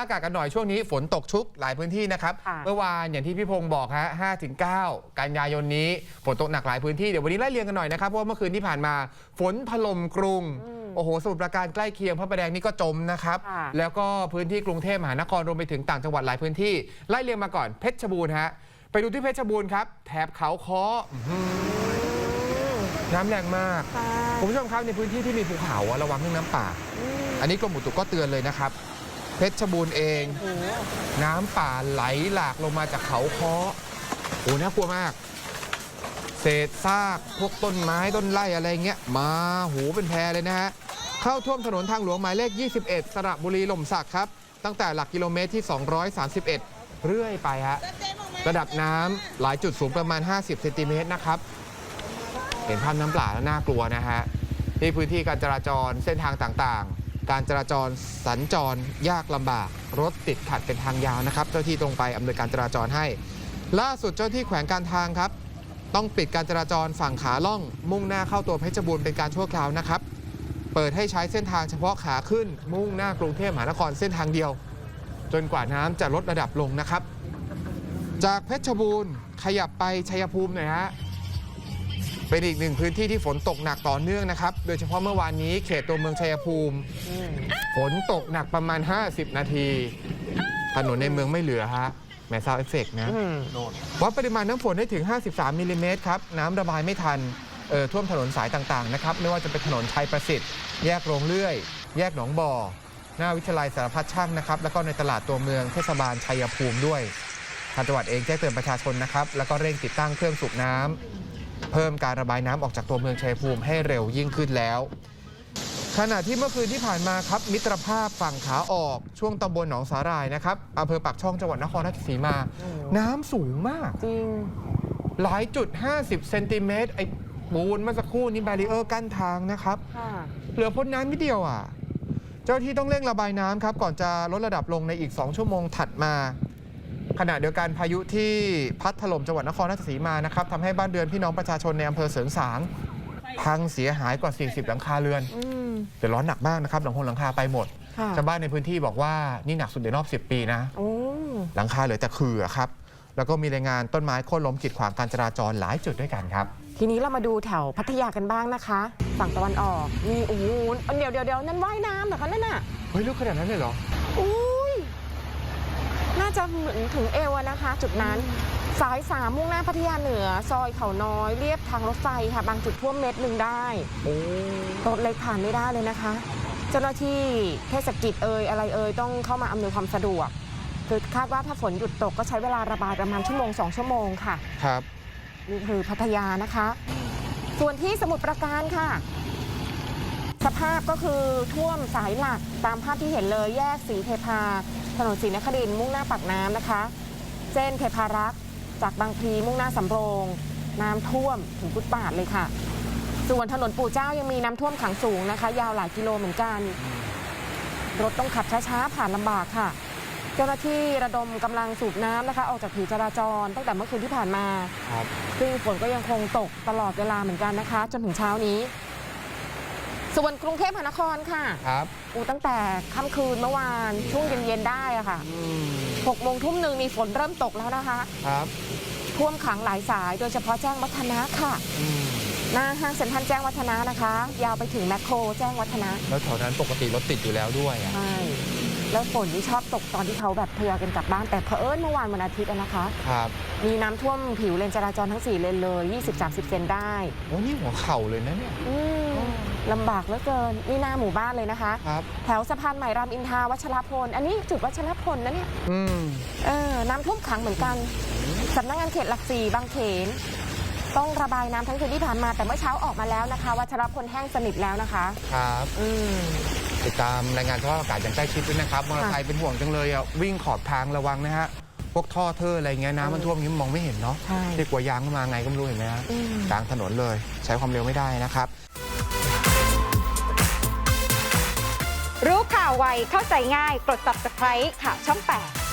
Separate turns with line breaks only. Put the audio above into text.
อากาศกันหน่อยช่วงนี้ฝนตกชุกหลายพื้นที่นะครับ
ค่ะ
เมื่อวานอย่างที่พี่พงศ์บอกฮะ5ถึง9กันยายนนี้ฝนตกหนักหลายพื้นที่เดี๋ยววันนี้ไล่เรียงกันหน่อยนะครับเพราะว่าเมื่อคืนที่ผ่านมาฝนถล่มกรุงโอ้โหสมุทรปราการใกล้เคียงพระประแดงนี่ก็จมนะครับ
ค่ะ
แล้วก็พื้นที่กรุงเทพมหานครรวมไปถึงต่างจังหวัดหลายพื้นที่ไล่เรียงมาก่อนเพชรบูรณ์ฮะไปดูที่เพชรบูรณ์ครับแถบเขาค้ออื้อหือน้ำแรงมาก
ค่ะ
คุณผู้ชมครับในพื้นที่ที่มีภูเขาอะระวังเรื่องน้ำป่า อันนี้กรมอุตุก็เตือนเลยนะครับ เพชรบูรณ์เอง
โอ้โห
น้ำป่าไหลหลากลงมาจากเขาค้อโอ้น่ากลัวมาก เศษซากพวกต้นไม้ต้นไร่อะไรเงี้ย มาหูเป็นแพเลยนะฮะ เข้าท่วมถนนทางหลวงหมายเลข 21 สระบุรีหล่มสักครับ ตั้งแต่หลักกิโลเมตรที่ 231 เรื่อยไปฮะ ระดับน้ำหลายจุดสูงประมาณ 50เซนติเมตรนะครับ เห็นภาพน้ำเปล่าแล้วน่ากลัวนะฮะ นี่พื้นที่การจราจรเส้นทางต่างๆ การจราจรสัญจรยากลำบาก รถติดขัดเป็นทางยาวนะครับ เจ้าที่ตรงไปอำนวยการจราจรให้ ล่าสุดเจ้าที่แขวงการทางครับ ต้องปิดการจราจรฝั่งขาล่อง มุ่งหน้าเข้าตัวเพชรบูรณ์เป็นการชั่วคราวนะครับ เปิดให้ใช้เส้นทางเฉพาะขาขึ้น มุ่งหน้ากรุงเทพมหานครเส้นทางเดียว จนกว่าน้ำจะลดระดับลงนะครับ จากเพชรบูรณ์ขยับไปชัยภูมิหน่อยฮะ เป็นอีกหนึ่งพื้นที่ที่ฝนตกหนักต่อเนื่องนะครับ โดยเฉพาะเมื่อวานนี้เขตตัวเมืองชัยภูมิ
อืม
ฝนตกหนักประมาณ 50 นาที ถนนในเมืองไม่เหลือฮะแหมซาวเอฟเฟกนะ
อืม
วัดปริมาณน้ำฝนได้ถึง 53มิลลิเมตรครับน้ำระบายไม่ทันเอ่อท่วมถนนสายต่างๆนะครับไม่ว่าจะเป็นถนนชัยประสิทธิ์ แยกโรงเลื่อย แยกหนองบ่อ หน้าวิทยาลัยสารพัดช่างนะครับ แล้วก็ในตลาดตัวเมืองเทศบาลชัยภูมิด้วยทางจังหวัดเองแจ้งเตือนประชาชนนะครับ แล้วก็เร่งติดตั้งเครื่องสูบน้ำ เพิ่มการระบายน้ำออกจากตัวเมืองชัยภูมิให้เร็วยิ่งขึ้นแล้ว ขณะที่เมื่อคืนที่ผ่านมาครับ มิตรภาพฝั่งขาออกช่วงตำบลหนองสาหร่ายนะครับอำเภอปากช่องจังหวัดนครราชสีมา
โอ้
น้ำสูงมาก
จริง
หลายจุด 50 เซนติเมตรไอ้ปูนเมื่อสักครู่นี้แบรีเออร์กั้นทางนะครับ
ค่ะ
เหลือพ้นน้ำนิดเดียวอะ เจ้าหน้าที่ต้องเร่งระบายน้ำครับ ก่อนจะลดระดับลงในอีก 2 ชั่วโมงถัดมา ขณะเดียวกันพายุที่พัดถล่มจังหวัดนครราชสีมานะครับทำให้บ้านเรือนพี่น้องประชาชนในอำเภอเสริงสางพังเสียหายกว่า 40 หลังคาเรือน
อืม
เดือดร้อนหนักมากนะครับหลังคงหลังคาไปหมด
ค่ะ
ชาวบ้านในพื้นที่บอกว่านี่หนักสุดในรอบ 10 ปีนะ
โอ้
หลังคาเหลือแต่คืออะครับ แล้วก็มีรายงานต้นไม้โค่นล้มกีดขวางการจราจรหลายจุดด้วยกันครับ
ทีนี้เรามาดูแถวพัทยากันบ้างนะคะ ฝั่งตะวันออกมีโอ้โหเดี๋ยวเดี๋ยวเดี๋ยวนั่นว่ายน้ำเหรอคะนั่นน่ะ
เฮ้ยลึกขนาดนั้นเลยเหรอ
อุ้ยน่าจะเหมือนถึงเอวอะนะคะ จุดนั้นสายสามมุ่งหน้าพัทยาเหนือ ซอยเขาน้อยเรียบทางรถไฟค่ะ บางจุดท่วมเม็ดหนึ่งได้
โอ้
รถเล็กผ่านไม่ได้เลยนะคะ เจ้าหน้าที่เทศกิจเอ่ยอะไรเอ่ยต้องเข้ามาอำนวยความสะดวกคือคาดว่าถ้าฝนหยุดตกก็ใช้เวลาระบายประมาณชั่วโมงสองชั่วโมงค่ะ
ครับ
นี่คือพัทยานะคะ ส่วนที่สมุทรปราการค่ะ สภาพก็คือท่วมสายหลักตามภาพที่เห็นเลยแยกสีเทพา ถนนศรีนครินทร์มุ่งหน้าปากน้ำนะคะ เส้นเทพารักษ์จากบางพลีมุ่งหน้าสำโรง น้ำท่วมถึงฟุตบาทเลยค่ะ ส่วนถนนปู่เจ้ายังมีน้ำท่วมขังสูงนะคะ ยาวหลายกิโลเหมือนกัน รถต้องขับช้าๆผ่านลำบากค่ะ เจ้าหน้าที่ระดมกำลังสูบน้ำนะคะออกจากผิวจราจรตั้งแต่เมื่อคืนที่ผ่านมา
ครับ
ซึ่งฝนก็ยังคงตกตลอดเวลาเหมือนกันนะคะ จนถึงเช้านี้ ส่วนกรุงเทพมหานครค่ะ
ครับ
อูตั้งแต่ค่ำคืนเมื่อวานช่วงเย็นๆได้อะค่ะ
อืม
หกโมงทุ่มหนึ่งมีฝนเริ่มตกแล้วนะคะ
ครับ
ท่วมขังหลายสายโดยเฉพาะแจ้งวัฒนะค่ะ
อืม
หน้าห้างเซ็นทรัลแจ้งวัฒนะนะคะ ยาวไปถึงแมคโครแจ้งวัฒนะ
แล้วแถวนั้นปกติรถติดอยู่แล้วด้วยอะ
ใช่แล้วฝนที่ชอบตกตอนที่เขาแบบทยอยกันกลับบ้าน แต่เผอิญเมื่อวานวันอาทิตย์อะนะคะ
ครับ
มีน้ำท่วมผิวเลนจราจรทั้ง 4 เลนเลย 20-30 เซนได้
โอ้นี่หัวเข่าเลยนะเนี่ย
อืม ลำบากเหลือเกินนี่หน้าหมู่บ้านเลยนะคะ
ครับ
แถวสะพานใหม่รามอินทราวัชรพล อันนี้จุดวัชรพลนะเนี่ย
อืม
เออน้ำท่วมขังเหมือนกันสำนักงานเขตหลักสี่บางเขน ต้องระบายน้ำทั้งคืนที่ผ่านมาแต่เมื่อเช้าออกมาแล้วนะคะ วัชรพลแห้งสนิทแล้วนะคะ
ครับ
อืม
ติดตามรายงานสภาพอากาศอย่างใกล้ชิดด้วยนะครับมอเตอร์ไซค์เป็นห่วงจังเลยอะวิ่งขอบทางระวังนะฮะพวกท่อเทออะไรเงี้ยน้ำมันท่วมอย่างนี้มองไม่เห็นเนาะ
ใช่
ที่กลัวยางเข้ามาไงก็ไม่รู้เห็นไหมฮะ
อืม
กลางถนนเลย ใช้ความเร็วไม่ได้นะครับ
ไวเข้าใจง่ายกด subscribe ข่าวช่อง 8